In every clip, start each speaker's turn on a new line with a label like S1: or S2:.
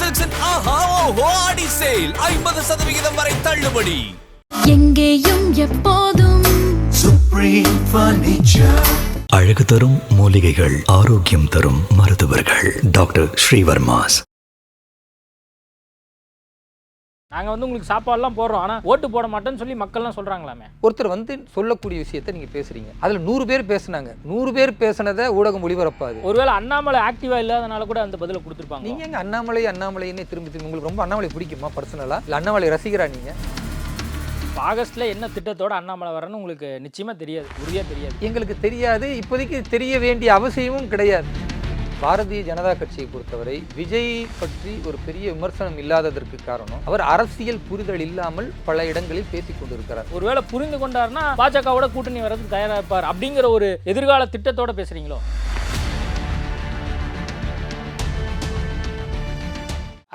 S1: சில்க்ஸின் ஆஹா ஓஹோ ஆடி சேல். ஐம்பது சதவிகிதம் வரை தள்ளுபடி.
S2: எங்கேயும் எப்போதும்
S3: Supreme Furniture.
S4: அழகு தரும் மூலிகைகள் ஆரோக்கியம் தரும் மருத்துவர்கள். டாக்டர் ஸ்ரீவர்மாஸ்.
S5: நாங்க வந்து உங்களுக்கு சாப்பாடுலாம் போடுறோம். ஆனா ஓட்டு போட மாட்டேன்னு சொல்லி மக்கள்லாம் சொல்றாங்களாமே.
S6: ஒருத்தர் வந்து சொல்லக்கூடிய விஷயத்தை நீங்க பேசுறீங்க. அதுல நூறு பேர் பேசுனாங்க. நூறு பேர் பேசுனதை ஊடகம் ஒளிபரப்பாது.
S5: ஒருவேளை அண்ணாமலை ஆக்டிவா இல்லாதனால கூட அந்த பதில கொடுத்துருப்பாங்க
S6: நீங்க எங்க அண்ணாமலை அண்ணாமலைன்னு திரும்பி திரும்பி உங்களுக்கு ரொம்ப அண்ணாமலை பிடிக்குமா பர்சனலா இல்ல அண்ணாமலை ரசிகரா நீங்க?
S5: ஆகஸ்ட்ல என்ன திட்டத்தோட அண்ணாமலை வரன்னு உங்களுக்கு நிச்சயமா தெரியாது. உறுதியா தெரியாது.
S6: எங்களுக்கு தெரியாது. இப்போதைக்கு தெரிய வேண்டிய அவசியமும் கிடையாது. பாரதிய ஜனதா கட்சியை பொறுத்தவரை விஜய் பற்றி ஒரு பெரிய விமர்சனம் இல்லாததற்கு காரணம் அவர் அரசியல் புரிதல் இல்லாமல் பல இடங்களில் பேசிக் கொண்டிருக்கிறார்.
S5: ஒருவேளை புரிந்து கொண்டாருன்னா பாஜகவோட கூட்டணி வர்றதுக்கு தயாரா இருப்பார் அப்படிங்கிற ஒரு எதிர்கால திட்டத்தோட பேசுறீங்களோ?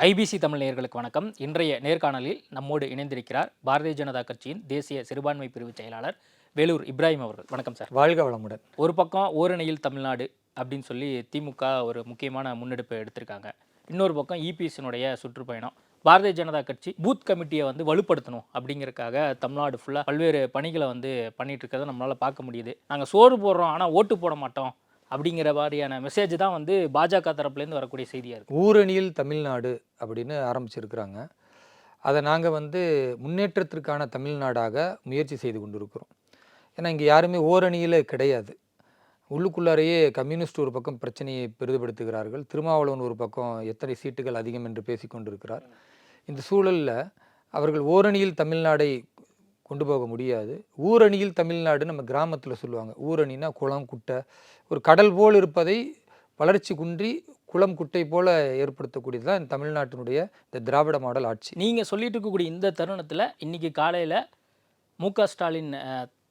S5: ஐபிசி தமிழ் நேயர்களுக்கு வணக்கம். இன்றைய நேர்காணலில் நம்மோடு இணைந்திருக்கிறார் பாரதிய ஜனதா கட்சியின் தேசிய சிறுபான்மை பிரிவு செயலாளர் வேலூர் இப்ராஹிம் அவர்கள். வணக்கம் சார்.
S6: வாழ்க வளமுடன்.
S5: ஒரு பக்கம் ஓரணியில் தமிழ்நாடு அப்படின்னு சொல்லி திமுக ஒரு முக்கியமான முன்னெடுப்பை எடுத்திருக்காங்க. இன்னொரு பக்கம் இபிஎஸ்னுடைய சுற்றுப்பயணம். பாரதிய ஜனதா கட்சி பூத் கமிட்டியை வந்து வலுப்படுத்தணும் அப்படிங்கிறதுக்காக தமிழ்நாடு ஃபுல்லாக பல்வேறு பணிகளை வந்து பண்ணிட்டு இருக்கிறத நம்மளால் பார்க்க முடியுது. நாங்கள் சோறு போடுறோம் ஆனால் ஓட்டு போட மாட்டோம் அப்படிங்கிற மாதிரியான மெசேஜ் தான் வந்து பாஜக தரப்புலேருந்து வரக்கூடிய செய்தியாக இருக்குது
S6: ஊரணியில் தமிழ்நாடு அப்படின்னு ஆரம்பிச்சிருக்கிறாங்க. அதை நாங்கள் வந்து முன்னேற்றத்திற்கான தமிழ்நாடாக முயற்சி செய்து கொண்டிருக்கிறோம். ஏன்னா இங்கே யாருமே ஓரணியில் கிடையாது. உள்ளுக்குள்ளாரையே கம்யூனிஸ்ட் ஒரு பக்கம் பிரச்சனையை பெரிதுபடுத்துகிறார்கள். திருமாவளவன் ஒரு பக்கம் எத்தனை சீட்டுகள் அதிகம் என்று பேசிக்கொண்டிருக்கிறார் இந்த சூழலில் அவர்கள் ஓரணியில் தமிழ்நாடை கொண்டு போக முடியாது. ஊரணியில் தமிழ்நாடு நம்ம கிராமத்தில் சொல்லுவாங்க. ஊரணினா குளம் குட்டை ஒரு கடல் போல் இருப்பதை வளர்ச்சி குன்றி குளம் குட்டை போல ஏற்படுத்தக்கூடியது தான் இந்த தமிழ்நாட்டினுடைய இந்த திராவிட மாடல் ஆட்சி.
S5: நீங்கள் சொல்லிட்டு இருக்கக்கூடிய இந்த தருணத்தில் இன்னைக்கு காலையில் மு க ஸ்டாலின்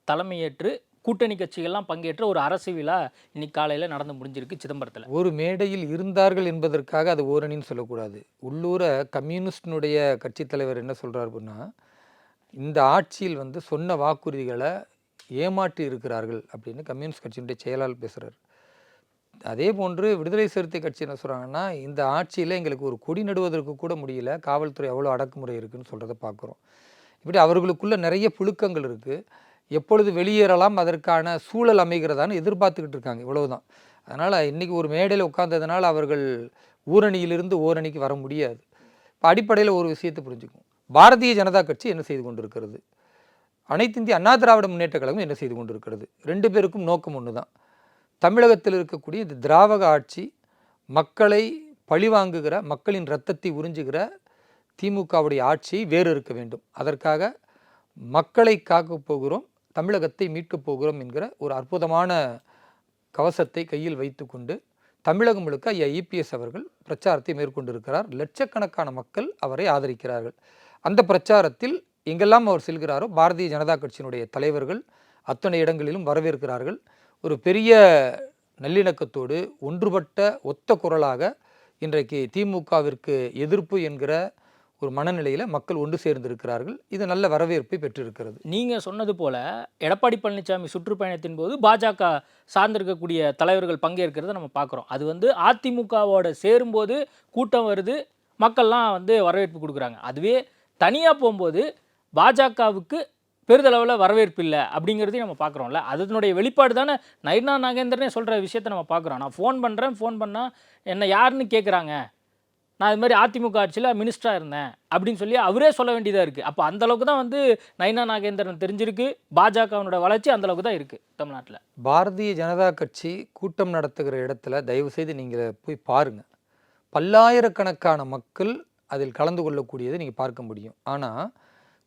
S5: தலைமையேற்று கூட்டணி கட்சிகள்லாம் பங்கேற்ற ஒரு அரசு விழா இன்னைக்கு காலையில் நடந்து முடிஞ்சிருக்கு சிதம்பரத்தில்.
S6: ஒரு மேடையில் இருந்தார்கள் என்பதற்காக அது ஓரணின்னு சொல்லக்கூடாது. உள்ளூர கம்யூனிஸ்டினுடைய கட்சித் தலைவர் என்ன சொல்கிறார் அப்படின்னா இந்த ஆட்சியில் வந்து சொன்ன வாக்குறுதிகளை ஏமாற்றி இருக்கிறார்கள் அப்படின்னு கம்யூனிஸ்ட் கட்சியினுடைய செயலாளர் பேசுகிறார் அதே போன்று விடுதலை சிறுத்தை கட்சி என்ன சொல்கிறாங்கன்னா இந்த ஆட்சியில் எங்களுக்கு ஒரு கொடி நடுவதற்கு கூட முடியல காவல்துறை அவ்வளோ அடக்குமுறை இருக்குன்னு சொல்கிறத பார்க்குறோம். இப்படி அவர்களுக்குள்ள நிறைய புழுக்கங்கள் இருக்குது எப்பொழுது வெளியேறலாம் அதற்கான சூழல் அமைகிறதான்னு எதிர்பார்த்துக்கிட்டு இருக்காங்க இவ்வளவுதான். அதனால் இன்றைக்கி ஒரு மேடையில் உட்கார்ந்ததுனால அவர்கள் ஊரணியிலிருந்து ஓரணிக்கு வர முடியாது. இப்போ அடிப்படையில் ஒரு விஷயத்தை புரிஞ்சுக்கும் பாரதிய ஜனதா கட்சி என்ன செய்து கொண்டிருக்கிறது? அனைத்து இந்திய அண்ணா திராவிட முன்னேற்ற கழகம் என்ன செய்து கொண்டிருக்கிறது? ரெண்டு பேருக்கும் நோக்கம் ஒன்று தான் தமிழகத்தில் இருக்கக்கூடிய இந்த திராவக ஆட்சி மக்களை பழிவாங்குகிற மக்களின் ரத்தத்தை உறிஞ்சுகிற திமுகவுடைய ஆட்சியை வேறு இருக்க வேண்டும். அதற்காக மக்களை காக்கப் போகிறோம். தமிழகத்தை மீட்கப் போகிறோம் என்கிற ஒரு அற்புதமான கவசத்தை கையில் வைத்துக்கொண்டு தமிழகம் முழுக்க ஐயா இபிஎஸ் அவர்கள் பிரச்சாரத்தை மேற்கொண்டிருக்கிறார். லட்சக்கணக்கான மக்கள் அவரை ஆதரிக்கிறார்கள். அந்த பிரச்சாரத்தில் எங்கெல்லாம் அவர் செல்கிறாரோ பாரதிய ஜனதா கட்சியினுடைய தலைவர்கள் அத்தனை இடங்களிலும் வரவேற்கிறார்கள். ஒரு பெரிய நல்லிணக்கத்தோடு ஒன்றுபட்ட ஒத்த குரலாக இன்றைக்கு திமுகவிற்கு எதிர்ப்பு என்கிற ஒரு மனநிலையில் மக்கள் ஒன்று சேர்ந்திருக்கிறார்கள். இது நல்ல வரவேற்பை பெற்றிருக்கிறது.
S5: நீங்கள் சொன்னது போல எடப்பாடி பழனிசாமி சுற்றுப்பயணத்தின் போது பாஜக சார்ந்திருக்கக்கூடிய தலைவர்கள் பங்கேற்கிறத நம்ம பார்க்குறோம். அது வந்து அதிமுகவோட சேரும்போது கூட்டம் வருது மக்கள்லாம் வந்து வரவேற்பு கொடுக்குறாங்க. அதுவே தனியாக போகும்போது பாஜகவுக்கு பெரிதளவில் வரவேற்பு இல்லை அப்படிங்கிறதையும் நம்ம பார்க்குறோம்ல. அதனுடைய வெளிப்பாடு தானே? நைனா நாகேந்திரனே சொல்கிற விஷயத்தை நம்ம பார்க்குறோம். நான் ஃபோன் பண்ணுறேன் ஃபோன் பண்ணால் என்ன யாருன்னு கேட்குறாங்க நான் இது மாதிரி அதிமுக ஆட்சியில் மினிஸ்டராக இருந்தேன் அப்படின்னு சொல்லி அவரே சொல்ல வேண்டியதாக இருக்குது அப்போ அந்த அளவுக்கு தான் வந்து நைனா நாகேந்திரன் தெரிஞ்சிருக்கு. பாஜகவினோட வளர்ச்சி அந்தளவுக்கு தான் இருக்குது தமிழ்நாட்டில்.
S6: பாரதிய ஜனதா கட்சி கூட்டம் நடத்துகிற இடத்துல தயவு செய்து நீங்கள் போய் பாருங்கள் பல்லாயிரக்கணக்கான மக்கள் அதில் கலந்து கொள்ளக்கூடியதை நீங்கள் பார்க்க முடியும். ஆனால்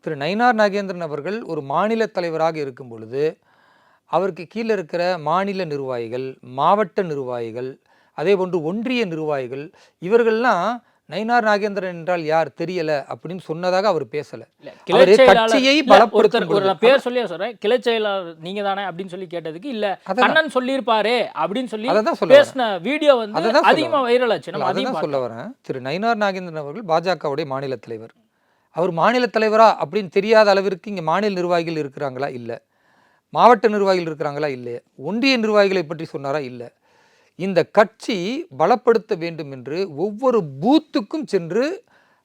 S6: திரு நயினார் நாகேந்திரன் அவர்கள் ஒரு மாநில தலைவராக இருக்கும் பொழுது அவருக்கு கீழே இருக்கிற மாநில நிர்வாகிகள் மாவட்ட நிர்வாகிகள் அதே போன்று ஒன்றிய நிர்வாகிகள் இவர்கள்லாம் நயினார் நாகேந்திரன் என்றால் யார் தெரியல அப்படின்னு சொன்னதாக அவர் பேசல. அவரு கட்சியை
S5: நான் பேர் சொல்லி சொல்றேன். கிளை செயலாளர் நீங்க தானே அப்படின்னு சொல்லி கேட்டதுக்கு இல்ல
S6: அதான்.
S5: கண்ணன் சொல்லியிருப்பாரே அப்படின்னு சொல்லி
S6: அதை தான் சொல்ல வரேன்.
S5: பேசின வீடியோ வந்து அதிகமா வைரல் ஆச்சு. நம்ம
S6: அதுதான் சொல்ல. வரேன். திரு நயினார் நாகேந்திரன் அவர்கள் பாஜகவுடைய மாநில தலைவர். அவர் மாநில தலைவரா அப்படின்னு தெரியாத அளவிற்கு இங்கே மாநில நிர்வாகிகள் இருக்கிறாங்களா? இல்லை. மாவட்ட நிர்வாகிகள் இருக்கிறாங்களா? இல்லை ஒன்றிய நிர்வாகிகளை பற்றி சொன்னாரா? இல்லை. இந்த கட்சி பலப்படுத்த வேண்டும் என்று ஒவ்வொரு பூத்துக்கும் சென்று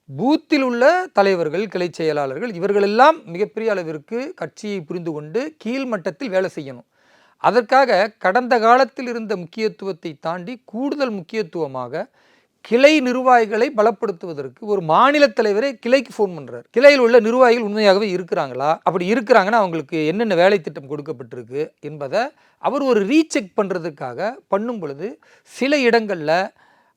S6: பூத்தில் உள்ள தலைவர்கள் கிளை செயலாளர்கள் இவர்களெல்லாம் மிகப்பெரிய அளவிற்கு கட்சியை புரிந்து கொண்டு கீழ்மட்டத்தில் வேலை செய்யணும். அதற்காக கடந்த காலத்தில் இருந்த முக்கியத்துவத்தை தாண்டி கூடுதல் முக்கியத்துவமாக கிளை நிர்வாகிகளை பலப்படுத்துவதற்கு ஒரு மாநில தலைவரே கிளைக்கு ஃபோன் பண்ணுறாரு கிளையில் உள்ள நிர்வாகிகள் உண்மையாகவே இருக்கிறாங்களா? அப்படி இருக்கிறாங்கன்னா அவங்களுக்கு என்னென்ன வேலை திட்டம் கொடுக்கப்பட்டிருக்கு என்பதை அவர் ஒரு ரீசெக் பண்ணுறதுக்காக பண்ணும் பொழுது சில இடங்களில்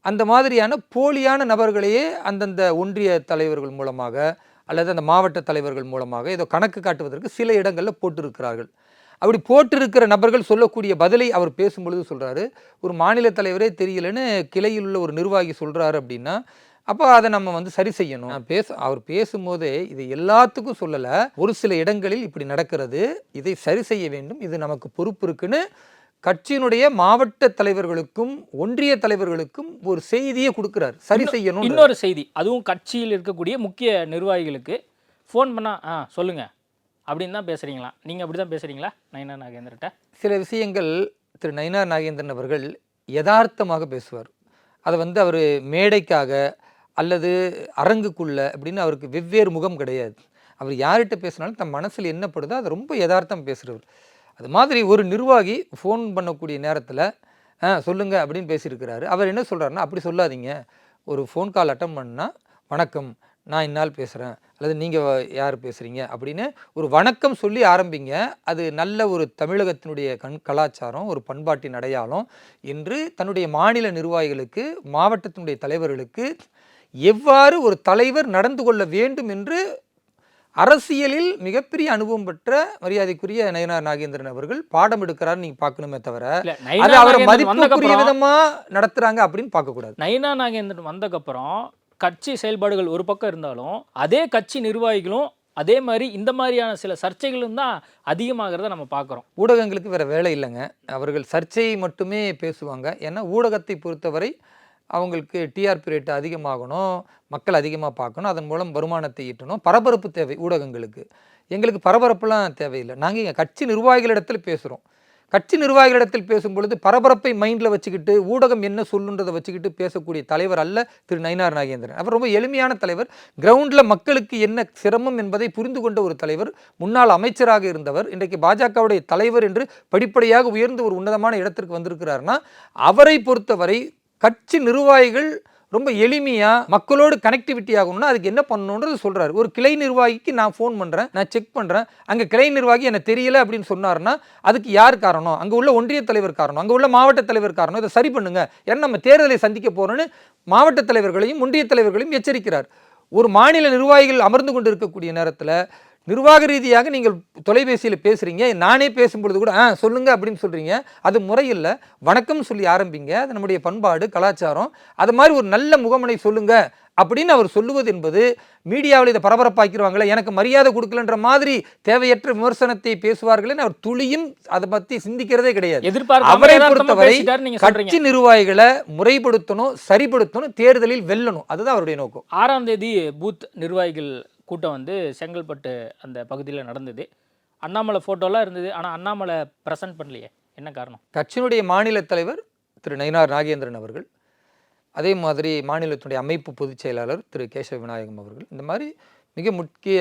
S6: அந்த மாதிரியான போலியான நபர்களையே அந்தந்த ஒன்றிய தலைவர்கள் மூலமாக அல்லது அந்த மாவட்ட தலைவர்கள் மூலமாக ஏதோ கணக்கு காட்டுவதற்கு சில இடங்களில் போட்டிருக்கிறார்கள். அப்படி போட்டிருக்கிற நபர்கள் சொல்லக்கூடிய பதிலை அவர் பேசும்பொழுது சொல்றாரு. ஒரு மாநில தலைவரே தெரியலன்னு கிளையில் உள்ள ஒரு நிர்வாகி சொல்றாரு அப்படின்னா அப்போ அதை நம்ம வந்து சரி செய்யணும். பேச அவர் பேசும்போதே இது எல்லாத்துக்கும் சொல்லலை. ஒரு சில இடங்களில் இப்படி நடக்கிறது. இதை சரி செய்ய வேண்டும். இது நமக்கு பொறுப்பு இருக்குன்னு கட்சியினுடைய மாவட்ட தலைவர்களுக்கும் ஒன்றிய தலைவர்களுக்கும் ஒரு செய்தியை கொடுக்கிறார். சரி செய்யணும்
S5: இன்னொரு செய்தி. அதுவும் கட்சியில் இருக்கக்கூடிய முக்கிய நிர்வாகிகளுக்கு. ஃபோன் பண்ணா ஆ சொல்லுங்க. அப்படின்னு தான் பேசுகிறீங்களா நீங்கள் அப்படி தான் பேசுறீங்களா? நயனா நாகேந்திரட்ட
S6: சில விஷயங்கள் திரு நயினார் நாகேந்திரன் அவர்கள் யதார்த்தமாக பேசுவார். அதை வந்து அவர் மேடைக்காக அல்லது அரங்குக்குள்ள அப்படின்னு அவருக்கு வெவ்வேறு முகம் கிடையாது. அவர் யார்கிட்ட பேசினாலும் தன் மனசில் என்னப்படுதோ அதை ரொம்ப யதார்த்தம் பேசுகிறவர் அது மாதிரி ஒரு நிர்வாகி ஃபோன் பண்ணக்கூடிய நேரத்தில் ஆ சொல்லுங்கள் அப்படின்னு பேசியிருக்கிறாரு. அவர் என்ன சொல்கிறாருன்னா அப்படி சொல்லாதீங்க. ஒரு ஃபோன் கால் அட்டன் பண்ணால் வணக்கம் நான் இந்நாள் பேசுகிறேன் அல்லது நீங்கள் யார் பேசுகிறீங்க அப்படின்னு ஒரு வணக்கம் சொல்லி ஆரம்பிங்க. அது நல்ல ஒரு தமிழகத்தினுடைய கண் கலாச்சாரம் ஒரு பண்பாட்டின் அடையாளம் என்று தன்னுடைய மாநில நிர்வாகிகளுக்கு மாவட்டத்தினுடைய தலைவர்களுக்கு எவ்வாறு ஒரு தலைவர் நடந்து கொள்ள வேண்டும் என்று அரசியலில் மிகப்பெரிய அனுபவம் பெற்ற மரியாதைக்குரிய நயனார் நாகேந்திரன் அவர்கள் பாடம் எடுக்கிறார் நீங்க பார்க்கணுமே தவிர அது அவரை மதிப்புக்குரிய விதமா நடத்துறாங்க அப்படின்னு பார்க்கக்கூடாது.
S5: நயினா நாகேந்திரன் வந்தக்கப்புறம் கட்சி செயல்பாடுகள் ஒரு பக்கம் இருந்தாலும் அதே கட்சி நிர்வாகிகளும் அதே மாதிரி இந்த மாதிரியான சில சர்ச்சைகளும் தான் அதிகமாகிறத நம்ம பார்க்குறோம்.
S6: ஊடகங்களுக்கு வேறு வேலை இல்லைங்க. அவர்கள் சர்ச்சையை மட்டுமே பேசுவாங்க. ஏன்னா ஊடகத்தை பொறுத்தவரை அவங்களுக்கு டிஆர்பி ரேட் அதிகமாகணும் மக்கள் அதிகமாக பார்க்கணும் அதன் மூலம் வருமானத்தை ஈட்டணும். பரபரப்பு தேவை ஊடகங்களுக்கு. எங்களுக்கு பரபரப்புலாம் தேவையில்லை. நாங்கள் எங்கள் கட்சி நிர்வாகிகளிடத்தில் பேசுகிறோம் கட்சி நிர்வாகிகளிடத்தில் பேசும் பொழுது பரபரப்பை மைண்டில் வச்சுக்கிட்டு ஊடகம் என்ன சொல்லுன்றதை வச்சுக்கிட்டு பேசக்கூடிய தலைவர் அல்ல திரு நயினார் நாகேந்திரன். அவர் ரொம்ப எளிமையான தலைவர். கிரவுண்டில் மக்களுக்கு என்ன சிரமம் என்பதை புரிந்து கொண்ட ஒரு தலைவர். முன்னாள் அமைச்சராக இருந்தவர். இன்றைக்கு பாஜகவுடைய தலைவர் என்று படிப்படியாக உயர்ந்து ஒரு உன்னதமான இடத்திற்கு வந்திருக்கிறார்னா அவரை பொறுத்தவரை கட்சி நிர்வாகிகள் ரொம்ப எளிமையாக மக்களோடு கனெக்டிவிட்டி ஆகணும்னா அதுக்கு என்ன பண்ணணுன்றது சொல்கிறாரு ஒரு கிளை நிர்வாகிக்கு நான் ஃபோன் பண்ணுறேன் நான் செக் பண்ணுறேன் அங்கே கிளை நிர்வாகி எனக்கு தெரியல அப்படின்னு சொன்னார்னா அதுக்கு யார் காரணம்? அங்கே உள்ள ஒன்றிய தலைவர் காரணம் அங்கே உள்ள மாவட்ட தலைவர் காரணம் இதை சரி பண்ணுங்க. ஏன்னா நம்ம தேர்தலை சந்திக்க போகிறோன்னு மாவட்ட தலைவர்களையும் ஒன்றிய தலைவர்களையும் எச்சரிக்கிறார். ஒரு மாநில நிர்வாகிகள் அமர்ந்து கொண்டு இருக்கக்கூடிய நேரத்தில் நிர்வாக ரீதியாக நீங்கள் தொலைபேசியில் பேசுகிறீங்க நானே பேசும்பொழுது கூட ஆ சொல்லுங்க அப்படின்னு சொல்கிறீங்க அது முறையில் வணக்கம் சொல்லி ஆரம்பிங்க. அது நம்முடைய பண்பாடு கலாச்சாரம். அது மாதிரி ஒரு நல்ல முகமனை சொல்லுங்க அப்படின்னு அவர் சொல்லுவது என்பது மீடியாவில் இதை பரபரப்பாக்கிடுவாங்களே எனக்கு மரியாதை கொடுக்கலன்ற மாதிரி தேவையற்ற விமர்சனத்தை பேசுவார்களேன்னு அவர் துளியும் அதை பற்றி சிந்திக்கிறதே கிடையாது. அவரை பொறுத்தவரை கட்சி நிர்வாகிகளை முறைப்படுத்தணும் சரிப்படுத்தணும் தேர்தலில் வெல்லணும். அதுதான் அவருடைய நோக்கம்.
S5: ஆறாம் தேதி பூத் நிர்வாகிகள் கூட்டம் வந்து செங்கல்பட்டு அந்த பகுதியில் நடந்தது. அண்ணாமலை ஃபோட்டோலாம் இருந்தது. ஆனால் அண்ணாமலை ப்ரெசென்ட் பண்ணலையே. என்ன காரணம்?
S6: கட்சியினுடைய மாநில தலைவர் திரு நயினார் நாகேந்திரன் அவர்கள் அதே மாதிரி மாநிலத்தினுடைய அமைப்பு பொதுச் செயலாளர் திரு கேசவ விநாயகம் அவர்கள் இந்த மாதிரி மிக முக்கிய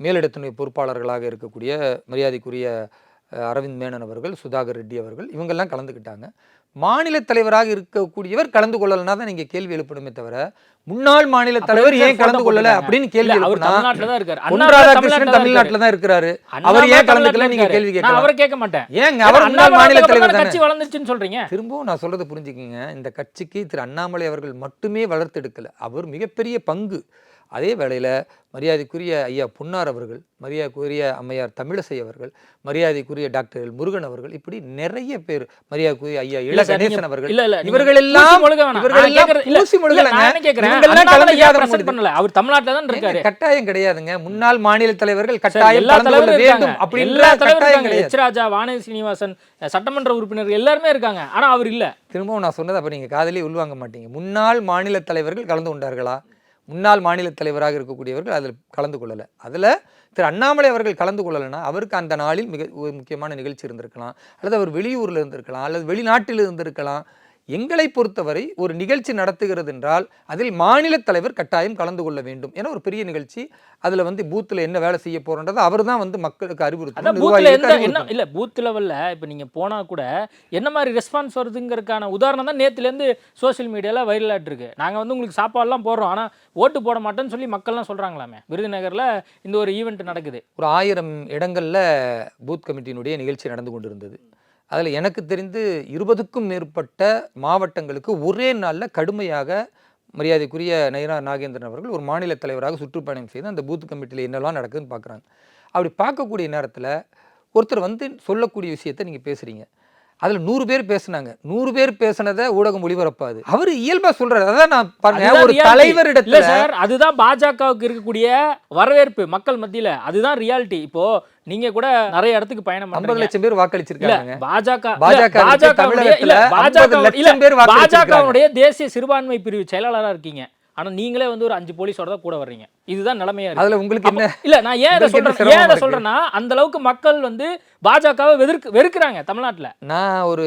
S6: மேலிடத்தினுடைய பொறுப்பாளர்களாக இருக்கக்கூடிய மரியாதைக்குரிய அரவிந்த் மேனன் அவர்கள் சுதாகர் ரெட்டி அவர்கள் இவங்கெல்லாம் கலந்துக்கிட்டாங்க. மாநில தலைவராக இருக்கக்கூடியவர் கலந்து கொள்ளலைன்னா தான் நீங்க கேள்வி எழுப்பணுமே தவிர முன்னாள் மாநில தலைவர் ஏன் கலந்து கொள்ளல அப்படின்னு கேள்வி
S5: அவர் தமிழ்நாட்டில் தான் இருக்காரு.
S6: ராதாகிருஷ்ணன் தமிழ்நாட்டில் தான் இருக்கிறாரு. அவர் ஏன் கலந்துக்கல? நீங்க கேள்வி கேட்கலாம்.
S5: அவரை கேட்க மாட்டேன்.
S6: ஏங்க அவர் முன்னாள் மாநில தலைவர்
S5: கட்சி வளர்ந்துருச்சுன்னு சொல்றீங்க.
S6: திரும்பவும் நான் சொல்றதை புரிஞ்சுக்கிங்க. இந்த கட்சிக்கு திரு அண்ணாமலை அவர்கள் மட்டுமே வளர்த்தெடுக்கல. அவர் மிகப்பெரிய பங்கு. அதே வேளையில் மரியாதைக்குரிய ஐயா பொன்னார் அவர்கள் மரியாதைக்குரிய அம்மையார் தமிழிசை அவர்கள் மரியாதைக்குரிய டாக்டர் முருகன் அவர்கள் இப்படி நிறைய பேர் மரியாதைக்குரிய ஐயா இள
S5: நீங்க-
S6: கணேசன் அவர்கள்
S5: நீங்க
S6: இவர்கள் எல்லாம்?
S5: அவர் தமிழ்நாட்டுல தான் இருக்காரு.
S6: கட்டாயம் கிடையாதுங்க. முன்னாள் மாநில தலைவர்கள் கட்டாயம் வேண்டும். அப்படின்ற கட்டாயம். கிடையாது.
S5: வானதி சீனிவாசன் சட்டமன்ற உறுப்பினர்கள் எல்லாருமே இருக்காங்க. ஆனா அவர் இல்ல.
S6: திரும்பவும் நான் சொன்னதை அப்போ நீங்கள் காதலே உள்வாங்க மாட்டீங்க. முன்னாள் மாநில தலைவர்கள் கலந்து கொண்டார்களா? முன்னாள் மாநில தலைவராக இருக்கக்கூடியவர்கள் அதில் கலந்து கொள்ளலை. அதில் திரு அண்ணாமலை அவர்கள் கலந்து கொள்ளலைன்னா அவருக்கு அந்த நாளில் மிக முக்கியமான நிகழ்ச்சி இருந்திருக்கலாம். அல்லது அவர் வெளியூரில் இருந்திருக்கலாம். அல்லது வெளிநாட்டில் இருந்திருக்கலாம். எங்களை பொறுத்தவரை ஒரு நிகழ்ச்சி நடத்துகிறது என்றால் அதில் மாநில தலைவர் கட்டாயம் கலந்து கொள்ள வேண்டும் ஏன்னா ஒரு பெரிய நிகழ்ச்சி அதுல வந்து பூத்துல என்ன வேலை செய்ய போறோன்றது அவர் தான் வந்து மக்களுக்கு அறிவுறுத்தணும்.
S5: இல்லை பூத் லெவலில் இப்போ நீங்கள் போனால் கூட என்ன மாதிரி ரெஸ்பான்ஸ் வருதுங்கிறதுக்கான உதாரணம் தான் நேற்றுலேருந்து சோஷியல் மீடியாவில் வைரலாகிட்டு இருக்கு. நாங்கள் வந்து உங்களுக்கு சாப்பாடுலாம் போடுறோம். ஆனால் ஓட்டு போட மாட்டேன்னு சொல்லி மக்கள்லாம் சொல்கிறாங்களாமே விருதுநகரில் இந்த ஒரு ஈவெண்ட் நடக்குது.
S6: ஒரு ஆயிரம் இடங்கள்ல பூத் கமிட்டியினுடைய நிகழ்ச்சி நடந்து கொண்டிருந்தது. அதில் எனக்கு தெரிந்து இருபதுக்கும் மேற்பட்ட மாவட்டங்களுக்கு ஒரே நாளில் கடுமையாக மரியாதைக்குரிய நயினா நாகேந்திரன் அவர்கள் ஒரு மாநில தலைவராக சுற்றுப்பயணம் செய்து அந்த பூத் கமிட்டியில் என்னெல்லாம் நடக்குதுன்னு பார்க்குறாங்க அப்படி பார்க்கக்கூடிய நேரத்தில் ஒருத்தர் வந்து சொல்லக்கூடிய விஷயத்தை நீங்கள் பேசுகிறீங்க அதில் நூறு பேர் பேசுனாங்க. நூறு பேர் பேசுனதை ஊடகம் ஒளிபரப்பாது. அவர் இயல்பா சொல்றாரு. அதான் நான் பாருங்க ஒரு தலைவரிடத்துல
S5: சார் அதுதான் பாஜகவுக்கு இருக்கக்கூடிய வரவேற்பு மக்கள் மத்தியில. அதுதான் ரியாலிட்டி இப்போ நீங்க கூட நிறைய இடத்துக்கு பயணம்
S6: ஐம்பது லட்சம் பேர் வாக்களிச்சிருக்காங்க.
S5: பாஜக
S6: பாஜக
S5: பாஜக
S6: 50 லட்சம்
S5: இல்ல,
S6: பேர் வாக்களிச்சிருக்காங்க.
S5: பாஜகவுடைய தேசிய சிறுபான்மை பிரிவு செயலாளரா இருக்கீங்க. ஆனா நீங்களே வந்து ஒரு அஞ்சு போலீஸோட தான் கூட வர்றீங்க. இதுதான் நிலைமையா இருக்கு.
S6: அதுல உங்களுக்கு என்ன
S5: இல்ல நான் ஏன் இதை சொல்றேன் ஏன் இதை? சொல்றேன்னா அந்த அளவுக்கு மக்கள் வந்து பாஜகவை வெறுக்கு வெறுக்கிறாங்க தமிழ்நாட்டுல.
S6: நான் ஒரு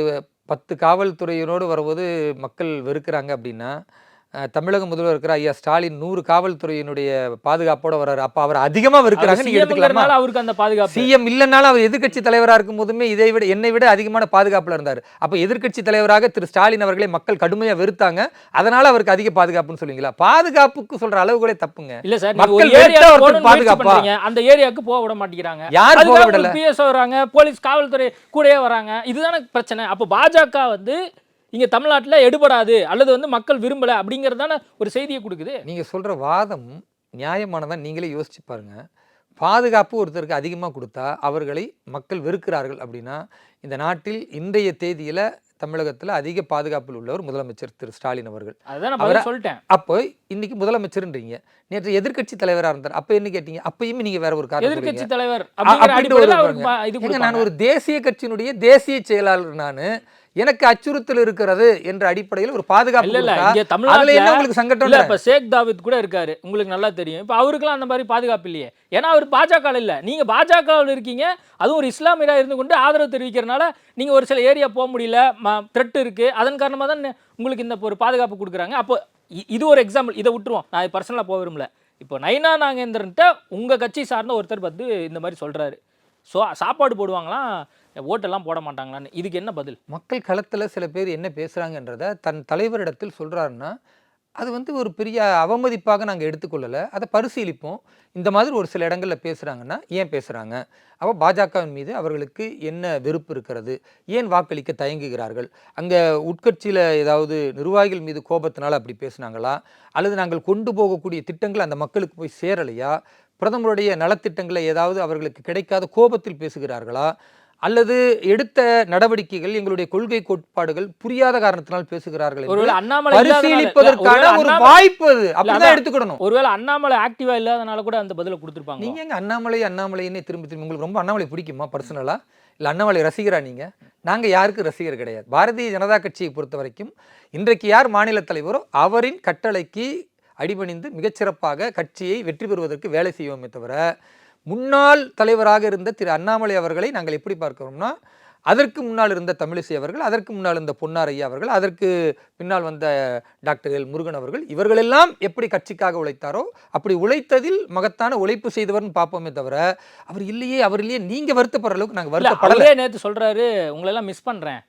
S6: பத்து காவல்துறையினோடு வரும்போது மக்கள் வெறுக்கிறாங்க அப்படின்னா தமிழக முதல்வர் இருக்கிற ஐயா ஸ்டாலின் நூறு காவல்துறையினுடைய பாதுகாப்போட வர்றாரு. அப்ப அவர் அதிகமா வெறுக்கிறாங்க. நீங்க எடுத்துக்கலாமா?
S5: அவருக்கு அந்த பாதுகாப்பு.
S6: சிஎம் இல்லைனாலும் அவர் எதிர்க்கட்சி தலைவரா இருக்கும் போதுமே இதை விட என்னை விட அதிகமான பாதுகாப்புல இருந்தார். அப்ப எதிர்க்கட்சி தலைவராக திரு ஸ்டாலின் அவர்களை மக்கள் கடுமையா வெறுத்தாங்க. அதனால அவருக்கு அதிக பாதுகாப்புன்னு சொல்லுவீங்களா பாதுகாப்புக்கு சொல்ற அளவுகளே தப்புங்க.
S5: இல்ல சார்
S6: மக்கள் பாதுகாப்பா?
S5: அந்த ஏரியாவுக்கு போக விட மாட்டேங்கிறாங்க.
S6: யார் போக விடல?
S5: பிஎஸ் வராங்க போலீஸ் காவல்துறை கூடயே வராங்க. இதுதானே பிரச்சனை. அப்போ பாஜக வந்து இங்க தமிழ்நாட்டுல எடுபடாது அல்லது வந்து மக்கள் விரும்பல அப்படிங்கிறது தானே ஒரு செய்தியை கொடுக்குது.
S6: நீங்க சொல்ற வாதம் நியாயமானதான் நீங்களே யோசிச்சு பாருங்க. பாதுகாப்பு ஒருத்தருக்கு அதிகமாக கொடுத்தா அவர்களை மக்கள் வெறுக்கிறார்கள் அப்படின்னா இந்த நாட்டில் இன்றைய தேதியில தமிழகத்துல அதிக பாதுகாப்பில் உள்ளவர் முதலமைச்சர் திரு ஸ்டாலின் அவர்கள். அவரை-
S5: சொல்லிட்டேன்.
S6: அப்போ இன்னைக்கு முதலமைச்சர்ன்றீங்க. நேற்று எதிர்க்கட்சி தலைவரா இருந்தார். அப்ப என்ன கேட்டீங்க? அப்பயுமே நீங்க வேற ஒரு காரணம்
S5: எதிர்க்கட்சி
S6: சொல்றீங்க.
S5: தலைவர்
S6: நான். ஒரு தேசிய கட்சியினுடைய தேசிய செயலாளர் நானு. எனக்கு அச்சுறுத்தல் இருக்கிறது என்ற அடிப்படையில் ஒரு பாதுகாப்பு
S5: இல்ல
S6: அதுல என்ன உங்களுக்கு சங்கடம்
S5: இல்ல இப்ப ஷேக் தாவித் கூட இருக்காரு. உங்களுக்கு நல்லா தெரியும். இப்ப அவருக்கெல்லாம் அந்த மாதிரி பாதுகாப்பு இல்லையே. ஏன்னா அவர் பாஜக இல்ல. நீங்க பாஜகவில் இருக்கீங்க. அதுவும் ஒரு இஸ்லாமியரா இருந்து கொண்டு ஆதரவு தெரிவிக்கிறனால நீங்க ஒரு சில ஏரியா போக முடியல. த்ரெட் இருக்கு. அதன் காரணமா தான் உங்களுக்கு இந்த ஒரு பாதுகாப்பு கொடுக்குறாங்க. அப்போ இது ஒரு எக்ஸாம்பிள் இதை விட்டுருவோம். நான் பர்சனலாக போக விரும்பல. இப்போ நைனா நாகேந்திரன்ட்ட உங்க கட்சி சார்ந்த ஒருத்தர் வந்து இந்த மாதிரி சொல்றாரு. ஸோ சாப்பாடு போடுவாங்களாம். ஓட்டெல்லாம் போட மாட்டாங்களான்னு. இதுக்கு என்ன பதில்?
S6: மக்கள் களத்தில் சில பேர் என்ன பேசுகிறாங்கன்றத தன் தலைவரிடத்தில் சொல்கிறாருன்னா அது வந்து ஒரு பெரிய அவமதிப்பாக நாங்கள் எடுத்துக்கொள்ளலை அதை பரிசீலிப்போம். இந்த மாதிரி ஒரு சில இடங்களில் பேசுகிறாங்கன்னா ஏன் பேசுகிறாங்க அப்போ பாஜகவின் மீது அவர்களுக்கு என்ன வெறுப்பு இருக்கிறது? ஏன் வாக்களிக்க தயங்குகிறார்கள்? அங்கே உட்கட்சியில் ஏதாவது நிர்வாகிகள் மீது கோபத்தினால் அப்படி பேசுனாங்களா? அல்லது நாங்கள் கொண்டு போகக்கூடிய திட்டங்கள் அந்த மக்களுக்கு போய் சேரலையா? பிரதமருடைய நலத்திட்டங்களை ஏதாவது அவர்களுக்கு கிடைக்காத கோபத்தில் பேசுகிறார்களா? அல்லது எடுத்த நடவடிக்கைகள் எங்களுடைய கொள்கை கோட்பாடுகள் புரியாத காரணத்தினால் பேசுகிறார்கள்
S5: ஒருவேளை அண்ணாமலை
S6: பரிசீலிப்பதற்கான ஒரு வாய்ப்பு அது. அப்படிதான்
S5: அதான்.
S6: எடுத்துக்கிடணும்.
S5: ஒருவேளை அண்ணாமலை ஆக்டிவா இல்லாதனால கூட அந்த பதிலை கொடுத்துருப்பாங்க
S6: நீங்க எங்க அண்ணாமலை அண்ணாமலைன்னு திரும்பி திரும்பி உங்களுக்கு ரொம்ப அண்ணாமலை பிடிக்குமா பர்சனலா இல்ல அண்ணாமலை ரசிகரா நீங்க? நாங்க யாருக்கு ரசிகர் கிடையாது. பாரதிய ஜனதா கட்சியை பொறுத்த வரைக்கும் இன்றைக்கு யார் மாநில தலைவரோ அவரின் கட்டளைக்கு அடிபணிந்து மிகச்சிறப்பாக கட்சியை வெற்றி பெறுவதற்கு வேலை செய்வோமே தவிர முன்னாள் தலைவராக இருந்த திரு அண்ணாமலை அவர்களை நாங்கள் எப்படி பார்க்கிறோம்னா அதற்கு முன்னால் இருந்த தமிழிசை அவர்கள் அதற்கு முன்னால் இருந்த பொன்னார் ஐயா அவர்கள் அதற்கு பின்னால் வந்த டாக்டர் எல் முருகன் அவர்கள் இவர்களெல்லாம் எப்படி கட்சிக்காக உழைத்தாரோ அப்படி உழைத்ததில் மகத்தான உழைப்பு செய்தவர்னு பார்ப்போமே தவிர அவர் இல்லையே அவர் இல்லையே நீங்க வருத்தப்படுற அளவுக்கு நாங்க
S5: இல்ல
S6: வருத்தப்படல.
S5: அவரே நேத்து சொல்றாரு உங்களை எல்லாம் மிஸ் பண்றேன்.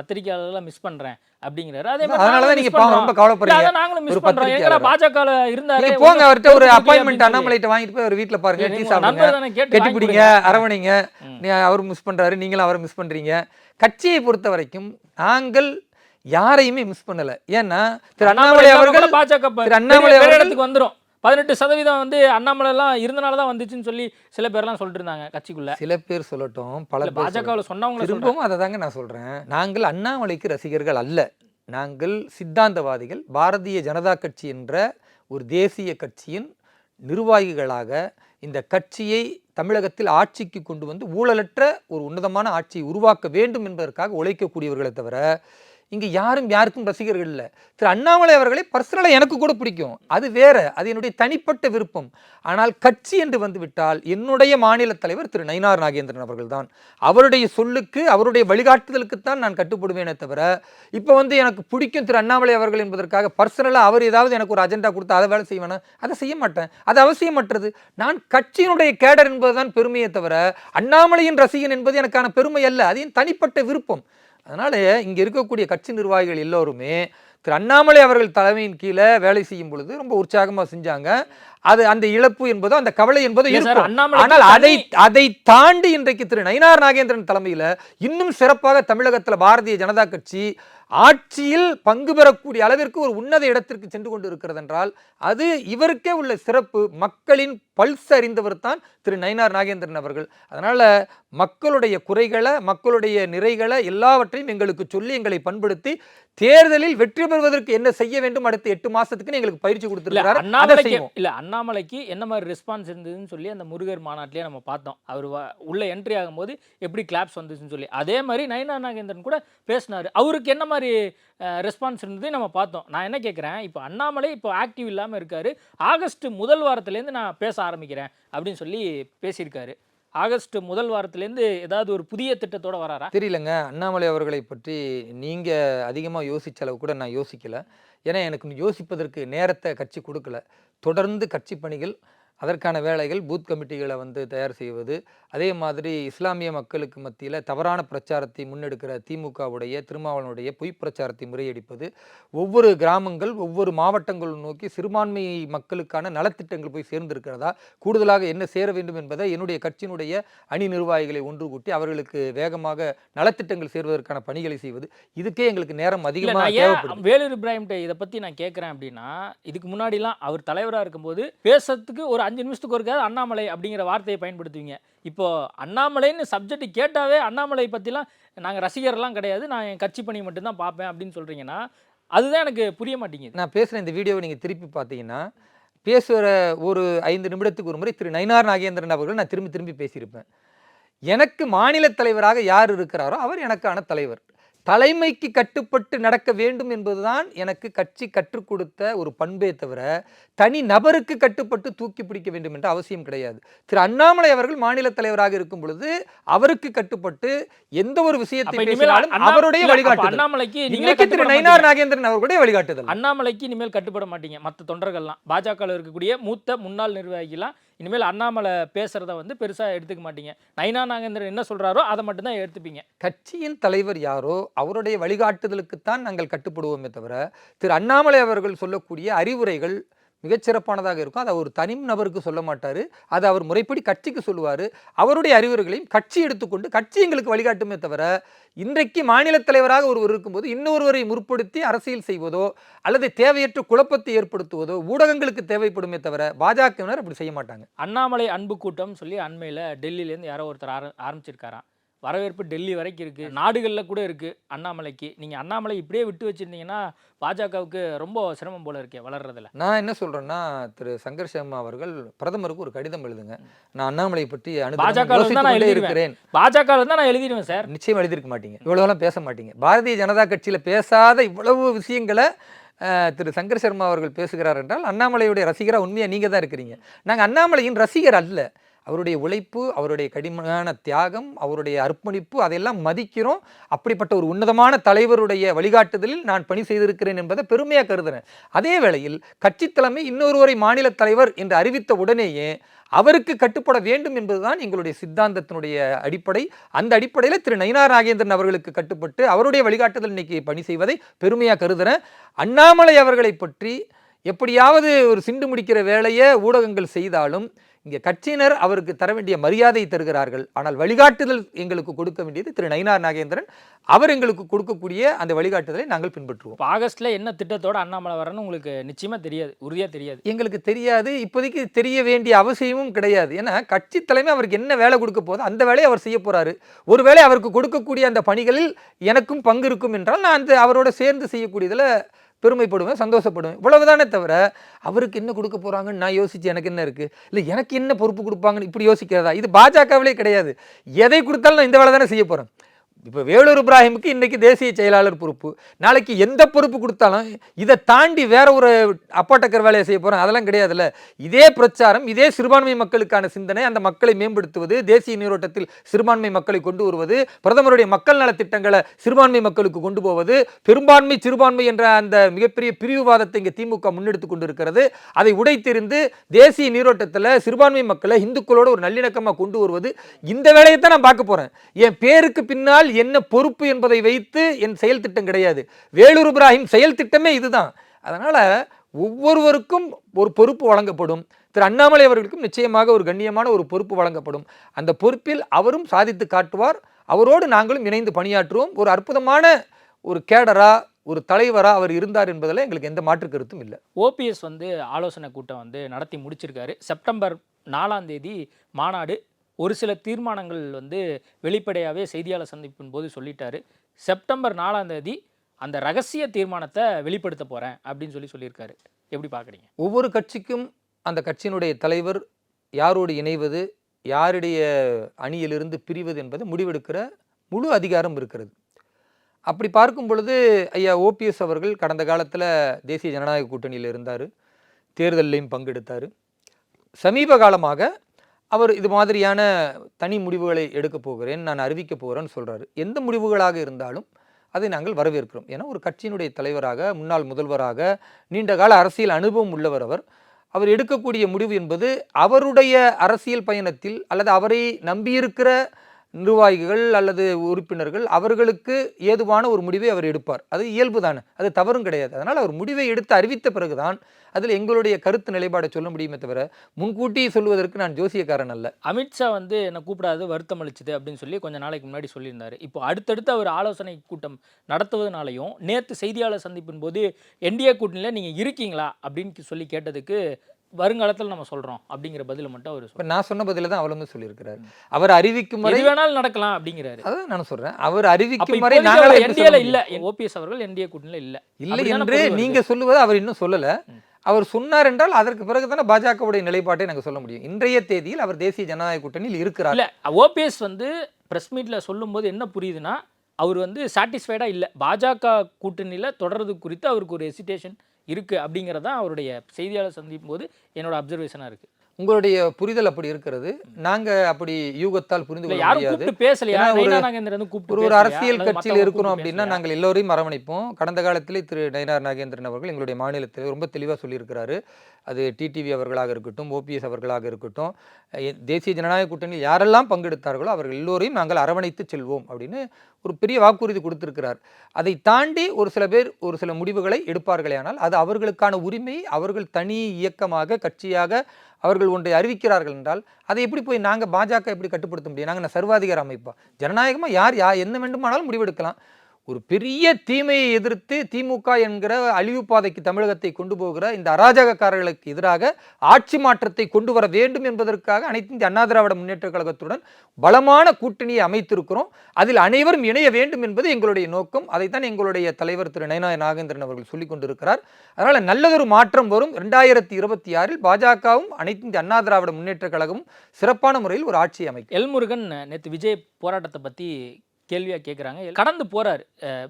S5: பத்திரிகையாளர்லாம் மிஸ் பண்றேன் அப்படிங்கிறாரு. அதே மாதிரி
S6: அதனாலதான்
S5: நாங்களும்
S6: நீங்க. ரொம்ப கவலைப்படுறீங்க.
S5: நாங்களும் மிஸ்
S6: ஒரு
S5: பண்றோம்.
S6: பத்திரிகையாளர்.
S5: பாஜக இருந்தாரு.
S6: போங்க அவர்கிட்ட ஒரு அப்பாயின்மெண்ட் அண்ணாமலைட்ட வாங்கிட்டு போய் அவர் வீட்டுல பாருங்க. டீ சாப்பிடுங்க.
S5: தானே கேட்டு
S6: பிடிங்க. அரவணைங்க. நீ அவர் மிஸ் பண்றாரு நீங்களும் அவரை மிஸ் பண்றீங்க. கட்சியை பொறுத்த வரைக்கும் நாங்கள் யாரையுமே மிஸ் பண்ணல. ஏன்னா திரு அண்ணாமலை அவர்கள்
S5: பாஜக
S6: திரு அண்ணாமலை
S5: பெரிய- பெரிய
S6: அவர்கள்
S5: இடத்துக்கு வந்துரும். பதினெட்டு சதவீதம் வந்து அண்ணாமலை எல்லாம் இருந்தனால தான் வந்துச்சுன்னு சொல்லி சில பேர்லாம் சொல்லிட்டு இருந்தாங்க கட்சிக்குள்ள.
S6: சில பேர் சொல்லட்டும் பல.
S5: பாஜகவில் சொன்னவங்கள சொல்றேன்.
S6: திரும்பவும் அதை தாங்க நான் சொல்றேன். நாங்கள் அண்ணாமலைக்கு ரசிகர்கள் அல்ல. நாங்கள் சித்தாந்தவாதிகள் பாரதிய ஜனதா கட்சி என்ற ஒரு தேசிய கட்சியின் நிர்வாகிகளாக இந்த கட்சியை தமிழகத்தில் ஆட்சிக்கு கொண்டு வந்து ஊழலற்ற ஒரு உன்னதமான ஆட்சியை உருவாக்க வேண்டும் என்பதற்காக உழைக்கக்கூடியவர்களை தவிர இங்கே யாரும் யாருக்கும் ரசிகர்கள் இல்லை. திரு அண்ணாமலை அவர்களை பர்சனலாக எனக்கு கூட பிடிக்கும். அது வேற. அது என்னுடைய தனிப்பட்ட விருப்பம். ஆனால் கட்சி என்று வந்துவிட்டால் என்னுடைய மாநில தலைவர் திரு நயினார் நாகேந்திரன் அவர்கள் தான் அவருடைய சொல்லுக்கு அவருடைய வழிகாட்டுதலுக்குத்தான் நான் கட்டுப்படுவேனே தவிர இப்போ வந்து எனக்கு பிடிக்கும் திரு அண்ணாமலை அவர்கள் என்பதற்காக பர்சனலாக அவர் ஏதாவது எனக்கு ஒரு அஜெண்டா கொடுத்து அதை வேலை செய்வேனா? அதை செய்ய மாட்டேன். அது அவசியமற்றது. நான் கட்சியினுடைய கேடர் என்பதுதான் பெருமையே தவிர அண்ணாமலையின் ரசிகன் என்பது எனக்கான பெருமை அல்ல. அது என் தனிப்பட்ட விருப்பம். அதனால இங்க இருக்கக்கூடிய கட்சி நிர்வாகிகள் எல்லோருமே திரு அண்ணாமலை அவர்கள் தலைமையின் கீழே வேலை செய்யும் பொழுது ரொம்ப உற்சாகமா செஞ்சாங்க. அது அந்த இழப்பு என்பதோ அந்த கவலை என்பதோ ஆனால் அதை அதை தாண்டி இன்றைக்கு திரு நயினார் நாகேந்திரன் தலைமையில இன்னும் சிறப்பாக தமிழகத்துல பாரதிய ஜனதா கட்சி ஆட்சியில் பங்கு பெறக்கூடிய அளவிற்கு ஒரு உன்னத இடத்திற்கு சென்று கொண்டு இருக்கிறது என்றால் அது இவருக்கே உள்ள சிறப்பு. மக்களின் பல்ஸ் அறிந்தவர் தான் திரு நயினார் நாகேந்திரன் அவர்கள். அதனால மக்களுடைய குறைகளை மக்களுடைய நிறைகளை எல்லாவற்றையும் எங்களுக்கு சொல்லி எங்களை பண்படுத்தி தேர்தலில் வெற்றி பெறுவதற்கு என்ன செய்ய வேண்டும்? அடுத்த எட்டு மாசத்துக்கு எங்களுக்கு பயிற்சி அதை
S5: அண்ணாமலைக்கு இல்ல அண்ணாமலைக்கு என்ன மாதிரி ரெஸ்பான்ஸ் இருந்ததுன்னு சொல்லி அந்த முருகர் மாநாட்டிலே நம்ம பார்த்தோம். அவர் உள்ள என்ட்ரி ஆகும்போது எப்படி கிளாப்ஸ் வந்துச்சுன்னு சொல்லி. அதே மாதிரி நயனா நாகேந்திரன் கூட பேசினாரு. அவருக்கு என்ன மாதிரி ரெஸ்பான்ஸ் இருந்தது நம்ம பார்த்தோம். நான் என்ன கேட்குறேன் இப்போ அண்ணாமலை இப்போ ஆக்டிவ் இல்லாமல் இருக்காரு. ஆகஸ்ட் முதல் வாரத்துலேருந்து நான் பேச ஆரம்பிக்கிறேன் அப்படின்னு சொல்லி பேசியிருக்காரு. ஆகஸ்ட் முதல் வாரத்துலேருந்து ஏதாவது ஒரு புதிய திட்டத்தோட வராரா?
S6: தெரியலங்க. அண்ணாமலை அவர்களை பற்றி நீங்கள் அதிகமாக யோசிச்ச அளவு கூட நான் யோசிக்கல. ஏன்னா எனக்கு யோசிப்பதற்கு நேரத்தை கட்சி கொடுக்கல. தொடர்ந்து கட்சி பணிகள் அதற்கான வேலைகள் பூத் கமிட்டிகளை வந்து தயார் செய்வது. அதே மாதிரி இஸ்லாமிய மக்களுக்கு மத்தியில் தவறான பிரச்சாரத்தை முன்னெடுக்கிற திமுகவுடைய திருமாவளவனுடைய பொய் பிரச்சாரத்தை முறியடிப்பது. ஒவ்வொரு கிராமங்கள் ஒவ்வொரு மாவட்டங்கள் நோக்கி சிறுபான்மை மக்களுக்கான நலத்திட்டங்கள் போய் சேர்ந்திருக்கிறதா? கூடுதலாக என்ன சேர வேண்டும் என்பதை என்னுடைய கட்சியினுடைய அணி நிர்வாகிகளை ஒன்று கூட்டி அவர்களுக்கு வேகமாக நலத்திட்டங்கள் சேர்வதற்கான பணிகளை செய்வது. இதுக்கே எங்களுக்கு நேரம் அதிகமாக
S5: வேலூர் இப்ராஹிம்கிட்ட இதை பத்தி நான் கேட்குறேன் அப்படின்னா இதுக்கு முன்னாடிலாம் அவர் தலைவரா இருக்கும்போது பேசுறதுக்கு ஒரு அஞ்சு நிமிஷத்துக்கு ஒருக்காவது அண்ணாமலை அப்படிங்கிற வார்த்தையை பயன்படுத்துவீங்க. இப்போ அண்ணாமலைன்னு சப்ஜெக்ட் கேட்டாவே அண்ணாமலை பற்றிலாம் நாங்கள் ரசிகர்லாம் கிடையாது. நான் என் கட்சி பணி மட்டும்தான் பார்ப்பேன் அப்படின்னு சொல்கிறீங்கன்னா அதுதான் எனக்கு புரிய மாட்டேங்குது.
S6: நான் பேசுகிற இந்த வீடியோவை நீங்கள் திருப்பி பார்த்தீங்கன்னா பேசுகிற ஒரு ஐந்து நிமிடத்துக்கு ஒரு முறை திரு நயினார் நாகேந்திரன் அவர்கள் நான் திரும்பி திரும்பி பேசியிருப்பேன். எனக்கு மாநில தலைவராக யார் இருக்கிறாரோ அவர் எனக்கான தலைவர். தலைமைக்கு கட்டுப்பட்டு நடக்க வேண்டும் என்பதுதான் எனக்கு கட்சி கற்றுக் கொடுத்த ஒரு பண்பே தவிர தனி நபருக்கு கட்டுப்பட்டு தூக்கி பிடிக்க வேண்டும் என்ற அவசியம் கிடையாது. திரு அண்ணாமலை அவர்கள் மாநில தலைவராக இருக்கும் பொழுது அவருக்கு கட்டுப்பட்டு எந்த ஒரு விஷயத்தை பேசினாலும் அவருடைய வழிகாட்டுதல்.
S5: அண்ணாமலைக்கு நீங்க
S6: இன்னைக்கு திரு நயினார் நாகேந்திரன் அவர்களுடைய வழிகாட்டுதல்.
S5: அண்ணாமலைக்கு இனிமேல் கட்டுப்பட மாட்டீங்க மற்ற தொண்டர்கள்லாம். பாஜகவில் இருக்கக்கூடிய மூத்த முன்னாள் நிர்வாகிகளாம் இனிமேல் அண்ணாமலை பேசுறத வந்து பெருசாக எடுத்துக்க மாட்டீங்க. நைனா நாகேந்திரன் என்ன சொல்கிறாரோ அதை மட்டும்தான் எடுத்துப்பீங்க.
S6: கட்சியின் தலைவர் யாரோ அவருடைய வழிகாட்டுதலுக்குத்தான் நாங்கள் கட்டுப்படுவோமே தவிர திரு அண்ணாமலை அவர்கள் சொல்லக்கூடிய அறிவுரைகள் மிகச்சிறப்பானதாக இருக்கும். அதை ஒரு தனி நபருக்கு சொல்ல மாட்டார். அதை அவர் முறைப்படி கட்சிக்கு சொல்லுவார். அவருடைய அறிவுரைகளையும் கட்சி எடுத்துக்கொண்டு கட்சி எங்களுக்கு வழிகாட்டுமே தவிர இன்றைக்கு மாநில தலைவராக ஒருவர் இருக்கும்போது இன்னொருவரை முற்படுத்தி அரசியல் செய்வதோ அல்லது தேவையற்ற குழப்பத்தை ஏற்படுத்துவதோ ஊடகங்களுக்கு தேவைப்படுமே தவிர பாஜகவினர் அப்படி செய்ய மாட்டாங்க.
S5: அண்ணாமலை அன்பு கூட்டம் சொல்லி அண்மையில் டெல்லியிலேருந்து யாரோ ஒருத்தர் ஆர ஆரம்பிச்சிருக்காராம். வரவேற்பு டெல்லி வரைக்கும் இருக்குது நாடுகளில் கூட இருக்குது அண்ணாமலைக்கு. நீங்கள் அண்ணாமலை இப்படியே விட்டு வச்சிருந்தீங்கன்னா பாஜகவுக்கு ரொம்ப சிரமம் போல இருக்கே வளர்றதுல.
S6: நான் என்ன சொல்றேன்னா திரு சங்கர் சர்மா அவர்கள் பிரதமருக்கு ஒரு கடிதம் எழுதுங்க. நான் அண்ணாமலை பற்றி
S5: பாஜக நான்.
S6: இருக்கிறேன்.
S5: பாஜக இருந்தால் நான் எழுதிடுவேன் சார்.
S6: நிச்சயம் எழுதியிருக்க மாட்டீங்க. இவ்வளவுலாம் பேச மாட்டீங்க. பாரதிய ஜனதா கட்சியில பேசாத இவ்வளவு விஷயங்களை திரு சங்கர் சர்மா அவர்கள் பேசுகிறார் என்றால் அண்ணாமலையுடைய ரசிகரா உண்மையா நீங்க தான் இருக்கிறீங்க. நாங்க அண்ணாமலையின் ரசிகர் அல்ல. அவருடைய உழைப்பு அவருடைய கடிமையான தியாகம் அவருடைய அர்ப்பணிப்பு அதையெல்லாம் மதிக்கிறோம். அப்படிப்பட்ட ஒரு உன்னதமான தலைவருடைய வழிகாட்டுதலில் நான் பணி செய்திருக்கிறேன் என்பதை பெருமையாக கருதுறேன். அதே வேளையில் கட்சி தலைமை இன்னொருவரை மாநில தலைவர் என்று அறிவித்த உடனேயே அவருக்கு கட்டுப்பட வேண்டும் என்பதுதான் எங்களுடைய சித்தாந்தத்தினுடைய அடிப்படை. அந்த அடிப்படையில் திரு நயினார் நாகேந்திரன் அவர்களுக்கு கட்டுப்பட்டு அவருடைய வழிகாட்டுதல் இன்னைக்கு பணி செய்வதை பெருமையாக கருதுறேன். அண்ணாமலை அவர்களை பற்றி எப்படியாவது ஒரு சிண்டு முடிக்கிற வேலையை ஊடகங்கள் செய்தாலும் இங்கே கட்சியினர் அவருக்கு தர வேண்டிய மரியாதை தருகிறார்கள். ஆனால் வழிகாட்டுதல் எங்களுக்கு கொடுக்க வேண்டியது திரு நயினார் நாகேந்திரன். அவர் எங்களுக்கு கொடுக்கக்கூடிய அந்த வழிகாட்டுதலை நாங்கள் பின்பற்றுவோம்.
S5: ஆகஸ்ட்ல என்ன திட்டத்தோட அண்ணாமலை வரன்னு உங்களுக்கு நிச்சயமா தெரியாது உறுதியா தெரியாது.
S6: எங்களுக்கு தெரியாது இப்போதைக்கு தெரிய வேண்டிய அவசியமும் கிடையாது. ஏன்னா கட்சி தலைமை அவருக்கு என்ன வேலை கொடுக்க போதோ அந்த வேலையை அவர் செய்ய போறாரு. ஒருவேளை அவருக்கு கொடுக்கக்கூடிய அந்த பணிகளில் எனக்கும் பங்கு இருக்கும் என்றால் நான் அந்த அவரோட சேர்ந்து செய்யக்கூடியதில் பெருமைப்படுவேன் சந்தோஷப்படுவேன். இவ்வளவுதானே தவிர அவருக்கு என்ன கொடுக்க போகிறாங்கன்னு நான் யோசித்து எனக்கு என்ன இருக்குது இல்லை எனக்கு என்ன பொறுப்பு கொடுப்பாங்கன்னு இப்படி யோசிக்கிறதா? இது பாஜகவிலே கிடையாது. எதை கொடுத்தாலும் நான் இந்த வேலை தானே செய்ய போகிறேன் இப்போ வேலூர் இப்ராஹிமுக்கு இன்றைக்கி தேசிய செயலாளர் பொறுப்பு. நாளைக்கு எந்த பொறுப்பு கொடுத்தாலும் இதை தாண்டி வேற ஒரு அப்பாட்டக்கர் வேலையை செய்ய போகிறோம் அதெல்லாம் கிடையாதுல்ல. இதே பிரச்சாரம் இதே சிறுபான்மை மக்களுக்கான சிந்தனை அந்த மக்களை மேம்படுத்துவது தேசிய நீரோட்டத்தில் சிறுபான்மை மக்களை கொண்டு வருவது பிரதமருடைய மக்கள் நலத்திட்டங்களை சிறுபான்மை மக்களுக்கு கொண்டு போவது பெரும்பான்மை சிறுபான்மை என்ற அந்த மிகப்பெரிய பிரிவுவாதத்தை இங்கே திமுக முன்னெடுத்து கொண்டு இருக்கிறது அதை உடைத்தெறிந்து தேசிய நீரோட்டத்தில் சிறுபான்மை மக்களை இந்துக்களோட ஒரு நல்லிணக்கமாக கொண்டு வருவது இந்த வேலையை தான் நான் பார்க்க போகிறேன் என் பேருக்கு பின்னால் என்ன பொறுப்பு என்பதை வைத்து என் செயல் திட்டம் கிடையாது. வேலூர் இப்ராஹிம் செயல் திட்டமே இதுதான். அதனால் ஒவ்வொருவருக்கும் ஒரு பொறுப்பு வழங்கப்படும். திரு அண்ணாமலை அவர்களுக்கும் நிச்சயமாக ஒரு கண்ணியமான ஒரு பொறுப்பு வழங்கப்படும். அந்த பொறுப்பில் அவரும் சாதித்து காட்டுவார். அவரோடு நாங்களும் இணைந்து பணியாற்றுவோம். ஒரு அற்புதமான ஒரு கேடரா ஒரு தலைவராக அவர் இருந்தார் என்பதில் எங்களுக்கு எந்த மாற்று கருத்தும் இல்லை.
S5: ஓபிஎஸ் வந்து ஆலோசனை கூட்டம் வந்து நடத்தி முடிச்சிருக்காரு. செப்டம்பர் நாலாம் தேதி மாநாடு ஒரு சில தீர்மானங்கள் வந்து வெளிப்படையாகவே செய்தியாளர் சந்திப்பின் போது சொல்லிட்டாரு. செப்டம்பர் நாலாம் தேதி அந்த ரகசிய தீர்மானத்தை வெளிப்படுத்த போகிறேன் அப்படின்னு சொல்லி சொல்லியிருக்காரு. எப்படி பார்க்குறீங்க
S6: ஒவ்வொரு கட்சிக்கும் அந்த கட்சியினுடைய தலைவர் யாரோடு இணைவது யாருடைய அணியிலிருந்து பிரிவது என்பதை முடிவெடுக்கிற முழு அதிகாரம் இருக்கிறது. அப்படி பார்க்கும் பொழுது ஐயா ஓபிஎஸ் அவர்கள் கடந்த காலத்தில் தேசிய ஜனநாயக கூட்டணியில் இருந்தார். தேர்தலையும் பங்கெடுத்தார். சமீப காலமாக அவர் இது மாதிரியான தனி முடிவுகளை எடுக்கப் போகிறேன் நான் அறிவிக்க போகிறேன்னு சொல்கிறாரு எந்த முடிவுகளாக இருந்தாலும் அதை நாங்கள் வரவேற்கிறோம். ஏன்னா ஒரு கட்சியினுடைய தலைவராக முன்னாள் முதல்வராக நீண்ட கால அரசியல் அனுபவம் உள்ளவர் அவர். அவர் எடுக்கக்கூடிய முடிவு என்பது அவருடைய அரசியல் பயணத்தில் அல்லது அவரை நம்பியிருக்கிற நிர்வாகிகள் அல்லது உறுப்பினர்கள் அவர்களுக்கு ஏதுவான ஒரு முடிவை அவர் எடுப்பார். அது இயல்பு தானே. அது தவறும் கிடையாது. அதனால் அவர் முடிவை எடுத்து அறிவித்த பிறகுதான் அதில் எங்களுடைய கருத்து நிலைப்பாடை சொல்ல முடியுமே தவிர முன்கூட்டி சொல்வதற்கு நான் ஜோசியக்காரன் அல்ல.
S5: அமித்ஷா வந்து என்னை கூப்பிடாது வருத்தம் அளிச்சது அப்படின்னு சொல்லி கொஞ்சம் நாளைக்கு முன்னாடி சொல்லியிருந்தார். இப்போ அடுத்தடுத்து அவர் ஆலோசனை கூட்டம் நடத்துவதனாலையும் நேற்று செய்தியாளர் சந்திப்பின் போது என்டிஏ கூட்டணியில் நீங்கள் இருக்கீங்களா? அப்படின்னு சொல்லி கேட்டதுக்கு வருங்காலத்தில் நம்ம சொல்கிறோம் அப்படிங்கிற பதிலை மட்டும் அவர்
S6: இப்போ நான் சொன்ன பதில தான் அவளுமே சொல்லியிருக்கிறார். அவர் அறிவிக்கும் வரை
S5: எது வேணாலும் நடக்கலாம் அப்படிங்கிறாரு.
S6: அதான் நான் சொல்றேன். அவர் அறிவிக்கும் வரை
S5: இப்போதைக்கு
S6: நாங்களே
S5: அவர்
S6: எப்படி சொல்ல
S5: NDA ல இல்ல? ஓபிஎஸ் அவர்கள் என்டிஏ கூட்டணியில் இல்ல.
S6: இல்லை என்று
S5: பொருள் வருது?
S6: நீங்க சொல்லுவது அவர் இன்னும் சொல்லல. அவர் சொன்னார் என்றால் அதற்கு பிறகு தானே பாஜகவுடைய நிலைப்பாட்டை நாங்கள் சொல்ல முடியும். இன்றைய தேதியில் அவர் தேசிய ஜனநாயக கூட்டணியில் இருக்கிறார்.
S5: இல்ல ஓபிஎஸ் வந்து பிரஸ் மீட்ல சொல்லும்போது என்ன புரியுதுன்னா அவர் வந்து சாட்டிஸ்ஃபைடா இல்ல. பாஜக கூட்டணியில தொடர்றது குறித்து அவருக்கு ஒரு ஹெசிடேஷன் இருக்கு அப்படிங்கிறது தான் அவருடைய செய்தியாளர் சந்திக்கும் போது என்னோட அப்சர்வேஷனா இருக்கு.
S6: உங்களுடைய புரிதல் அப்படி இருக்கிறது. நாங்க அப்படி யூகத்தால் புரிந்து கொள்ள முடியாது.
S5: பேசலையா?
S6: ஒரு- ஒரு? அரசியல் கட்சியில் இருக்கிறோம் அப்படின்னா? நாங்கள் எல்லோரையும் அரவணைப்போம் கடந்த காலத்திலே திரு நயினார் நாகேந்திரன் அவர்கள் எங்களுடைய மாநிலத்தில் ரொம்ப தெளிவாக சொல்லியிருக்கிறாரு. அது டிடிவி அவர்களாக இருக்கட்டும் ஓபிஎஸ் அவர்களாக இருக்கட்டும் தேசிய ஜனநாயக கூட்டணியில் யாரெல்லாம் பங்கெடுத்தார்களோ அவர்கள் எல்லோரையும் நாங்கள் அரவணைத்து செல்வோம் அப்படின்னு ஒரு பெரிய வாக்குறுதி கொடுத்திருக்கிறார். அதை தாண்டி ஒரு சில பேர் ஒரு சில முடிவுகளை எடுப்பார்களேயானால் அது அவர்களுக்கான உரிமை அவர்கள் தனி இயக்கமாக கட்சியாக அவர்கள் ஒன்றை அறிவிக்கிறார்கள் என்றால் அதை எப்படி போய் நாங்கள் பாஜக எப்படி கட்டுப்படுத்த முடியும்? நாங்கள் சர்வாதிகார அமைப்பா? ஜனநாயகமாக யார் யார் என்ன வேண்டுமானாலும் முடிவெடுக்கலாம். ஒரு பெரிய தீமையை எதிர்த்து திமுக என்கிற அழிவு பாதைக்கு தமிழகத்தை கொண்டு போகிற இந்த அராஜகக்காரர்களுக்கு எதிராக ஆட்சி மாற்றத்தை கொண்டு வர வேண்டும் என்பதற்காக அனைத்து இந்திய அண்ணா திராவிட முன்னேற்ற கழகத்துடன் பலமான கூட்டணியை அமைத்திருக்கிறோம். அதில் அனைவரும் இணைய வேண்டும் என்பது எங்களுடைய நோக்கம். அதைத்தான் எங்களுடைய தலைவர் திரு நயனாய நாகேந்திரன் அவர்கள் சொல்லிக் கொண்டிருக்கிறார். அதனால் நல்லதொரு மாற்றம் வரும். ரெண்டாயிரத்தி இருபத்தி ஆறில் பாஜகவும் அனைத்து இந்திய அண்ணா திராவிட முன்னேற்ற கழகமும் சிறப்பான முறையில் ஒரு ஆட்சியை அமைக்கும்.
S5: எல்முருகன் நேற்று விஜய் போராட்டத்தை பற்றி கேள்வியாக கேட்குறாங்க கடந்து போகிறாரு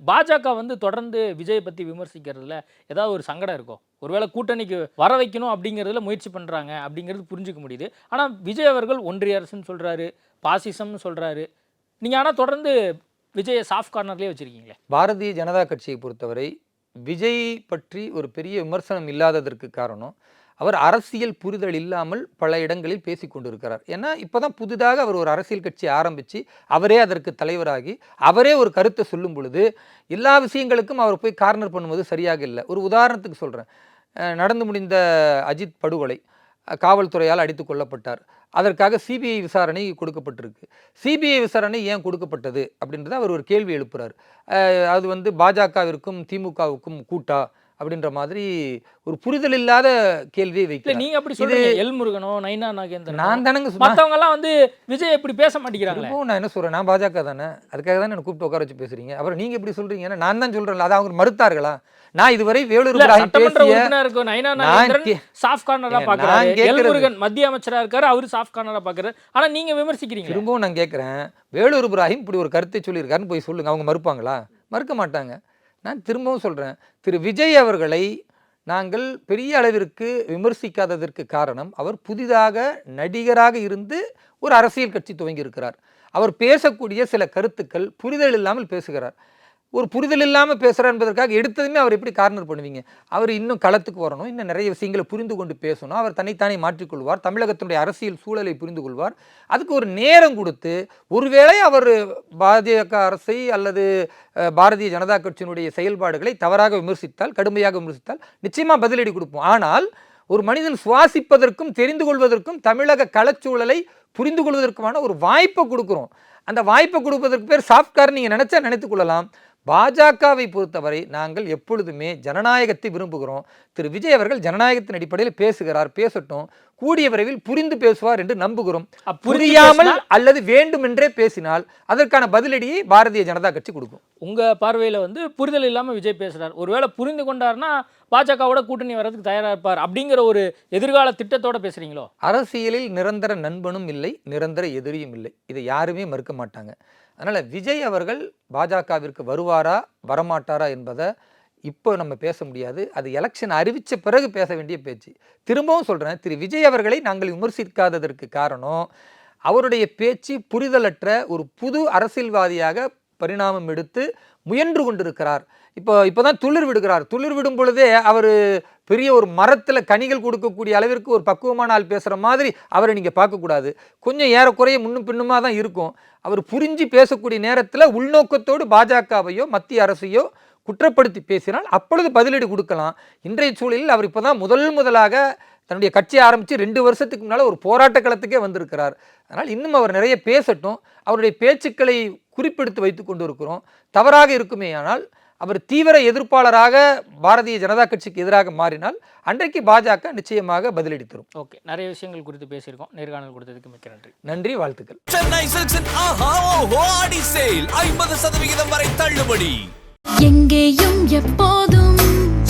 S5: பாஜக வந்து தொடர்ந்து விஜயை பற்றி விமர்சிக்கிறதுல ஏதாவது ஒரு சங்கடம் இருக்கும் ஒருவேளை கூட்டணிக்கு வர வைக்கணும் அப்படிங்கிறதுல முயற்சி பண்ணுறாங்க அப்படிங்கிறது புரிஞ்சுக்க முடியுது. ஆனால் விஜய் அவர்கள் ஒன்றிய அரசுன்னு சொல்கிறாரு பாசிசம்னு சொல்கிறாரு நீங்கள் ஆனால் தொடர்ந்து விஜயை சாஃப்ட் கார்னர்லேயே வச்சுருக்கீங்களே?
S6: பாரதிய ஜனதா கட்சியை பொறுத்தவரை விஜய் பற்றி ஒரு பெரிய விமர்சனம் இல்லாததற்கு காரணம் அவர் அரசியல் புரிதல் இல்லாமல் பல இடங்களில் பேசி கொண்டிருக்கிறார். ஏன்னா இப்போதான் புதிதாக அவர் ஒரு அரசியல் கட்சி ஆரம்பித்து அவரே அதற்கு தலைவராகி அவரே ஒரு கருத்தை சொல்லும் பொழுது எல்லா விஷயங்களுக்கும் அவர் போய் கார்னர் பண்ணுவது சரியாக இல்லை. ஒரு உதாரணத்துக்கு சொல்கிறேன் நடந்து முடிந்த அஜித் படுகொலை காவல்துறையால் அடித்து கொல்லப்பட்டார். அதற்காக சிபிஐ விசாரணை கொடுக்கப்பட்டிருக்கு. சிபிஐ விசாரணை ஏன் கொடுக்கப்பட்டது அப்படின்றத அவர் ஒரு கேள்வி எழுப்புறார். அது வந்து பாஜகவிற்கும் திமுகவுக்கும் கூட்டா? அப்படின்ற மாதிரி ஒரு புரிதல் இல்லாத கேள்வியை வைக்கிறார்.
S5: நீங்க அப்படி சொல்றீங்க. எல் முருகனோ நைனா நாகேந்திரன்
S6: நான் தானங்க.
S5: மத்தவங்க எல்லாம் வந்து விஜய் இப்படி பேச மாட்டேங்கிறாங்களே.
S6: திரும்பவும் நான் என்ன சொல்றேன்? நான் பாஜக தானே. அதுக்காக தானே என்ன கூப்பிட்டு உட்கார வச்சு பேசுறீங்க. அப்புறம் நீங்க எப்படி சொல்றீங்க? ஏன்னா நான் தான் சொல்றேன்ல. அதை அவங்க மறுத்தார்களா? நான் இதுவரை வேலூர்
S5: மத்திய அமைச்சரா இருக்காரு அவரு சாஃப்ட் கார்னரா பாக்குறாரு. ஆனா நீங்க விமர்சிக்கிறீங்க.
S6: திரும்பவும் நான் கேட்குறேன் வேலூர் இப்ராஹிம் இப்படி ஒரு கருத்தை சொல்லியிருக்காருன்னு போய் சொல்லுங்க. அவங்க மறுப்பாங்களா? மறுக்க மாட்டாங்க. நான் திரும்பவும் சொல்கிறேன் திரு. விஜய் அவர்களை நாங்கள் பெரிய அளவிற்கு விமர்சிக்காததற்கு காரணம் அவர் புதிதாக நடிகராக இருந்து ஒரு அரசியல் கட்சி துவங்கி இருக்கிறார் அவர் பேசக்கூடிய சில கருத்துக்கள் புரிதல் இல்லாமல் பேசுகிறார். ஒரு புரிதல் இல்லாமல் பேசுகிறார் என்பதற்காக எடுத்ததுமே அவர் எப்படி கார்னர் பண்ணுவீங்க? அவர் இன்னும் களத்துக்கு வரணும். இன்னும் நிறைய விஷயங்களை புரிந்து கொண்டு பேசணும். அவர் தன்னைத்தானே மாற்றிக்கொள்வார். தமிழகத்தினுடைய அரசியல் சூழலை புரிந்து கொள்வார். அதுக்கு ஒரு நேரம் கொடுத்து ஒருவேளை அவர் பாஜக அரசை அல்லது பாரதிய ஜனதா கட்சியினுடைய செயல்பாடுகளை தவறாக விமர்சித்தால் கடுமையாக விமர்சித்தால் நிச்சயமாக பதிலடி கொடுப்போம். ஆனால் ஒரு மனிதன் சுவாசிப்பதற்கும் தெரிந்து கொள்வதற்கும் தமிழக களச்சூழலை புரிந்து கொள்வதற்குமான ஒரு வாய்ப்பை கொடுக்குறோம். அந்த வாய்ப்பை கொடுப்பதற்கு பேர் சாஃப்ட்கார் நீங்கள் நினச்சா நினைத்துக்கொள்ளலாம் பாஜகவை பொறுத்தவரை நாங்கள் எப்பொழுதுமே ஜனநாயகத்தை விரும்புகிறோம். திரு. விஜய் அவர்கள் ஜனநாயகத்தின் அடிப்படையில் பேசுகிறார் பேசட்டும். கூடிய விரைவில் புரிந்து பேசுவார் என்று நம்புகிறோம். புரியாமல் அல்லது வேண்டுமென்றே பேசினால் அதற்கான பதிலடியை பாரதிய ஜனதா கட்சி கொடுக்கும்.
S5: உங்க பார்வையில வந்து புரிதல் இல்லாம விஜய் பேசுறாரு. ஒருவேளை புரிந்து கொண்டாருன்னா பாஜகவோட கூட்டணி வர்றதுக்கு தயாரா இருப்பார் அப்படிங்கிற ஒரு எதிர்கால திட்டத்தோட பேசுறீங்களோ?
S6: அரசியலில் நிரந்தர நண்பனும் இல்லை நிரந்தர எதிரியும் இல்லை. இதை யாருமே மறுக்க மாட்டாங்க. அதனால் விஜய் அவர்கள் பாஜகவிற்கு வருவாரா வரமாட்டாரா என்பதை இப்போ நம்ம பேச முடியாது. அது எலெக்ஷன் அறிவித்த பிறகு பேச வேண்டிய பேச்சு. திரும்பவும் சொல்கிறேன் திரு விஜய் அவர்களை நாங்கள் விமர்சிக்காததற்கு காரணம் அவருடைய பேச்சு புரிதலற்ற ஒரு புது அரசியல்வாதியாக பரிணாமம் எடுத்து முயன்று கொண்டிருக்கிறார். இப்போ இப்போ தான் துளிர் விடுகிறார். துளிர் விடும் பொழுதே அவர் பெரிய ஒரு மரத்தில் கனிகள் கொடுக்கக்கூடிய அளவிற்கு ஒரு பக்குவமான ஆள் பேசுகிற மாதிரி அவரை நீங்கள் பார்க்கக்கூடாது. கொஞ்சம் ஏறக்குறைய முன்னும் பின்னுமாக தான் இருக்கும். அவர் புரிஞ்சு பேசக்கூடிய நேரத்தில் உள்நோக்கத்தோடு பாஜகவையோ மத்திய அரசையோ குற்றப்படுத்தி பேசினால் அப்பொழுது பதிலடி கொடுக்கலாம். இன்றைய சூழலில் அவர் இப்போ தான் முதல் முதலாக தன்னுடைய கட்சியை ஆரம்பித்து ரெண்டு வருஷத்துக்கு முன்னால் ஒரு போராட்ட களத்துக்கே வந்திருக்கிறார். அதனால் இன்னும் அவர் நிறைய பேசட்டும். அவருடைய பேச்சுக்களை குறிப்பெடுத்து வைத்து கொண்டு இருக்கிறோம் தவறாக இருக்குமே ஆனால் அவர் தீவிர எதிர்ப்பாளராக பாரதிய ஜனதா கட்சிக்கு எதிராக மாறினால் அன்றைக்கு பாஜக நிச்சயமாக பதிலடி தரும்.
S5: ஓகே நிறைய விஷயங்கள் குறித்து பேசியிருக்கோம். நேர்காணல் கொடுத்ததுக்கு மிக்க நன்றி.
S6: நன்றி வாழ்த்துக்கள்.
S1: சென்னை சில்க்ஸின் ஆஹா ஓஹோ ஆடி சேல். ஐம்பது சதவிகிதம் வரை தள்ளுபடி.
S2: எங்கேயும் எப்போதும்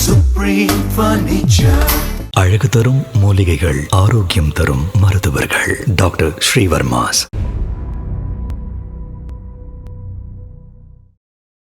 S3: Supreme Furniture.
S4: அழகு தரும் மூலிகைகள் ஆரோக்கியம் தரும் மருத்துவர்கள். டாக்டர் ஸ்ரீவர்மாஸ்.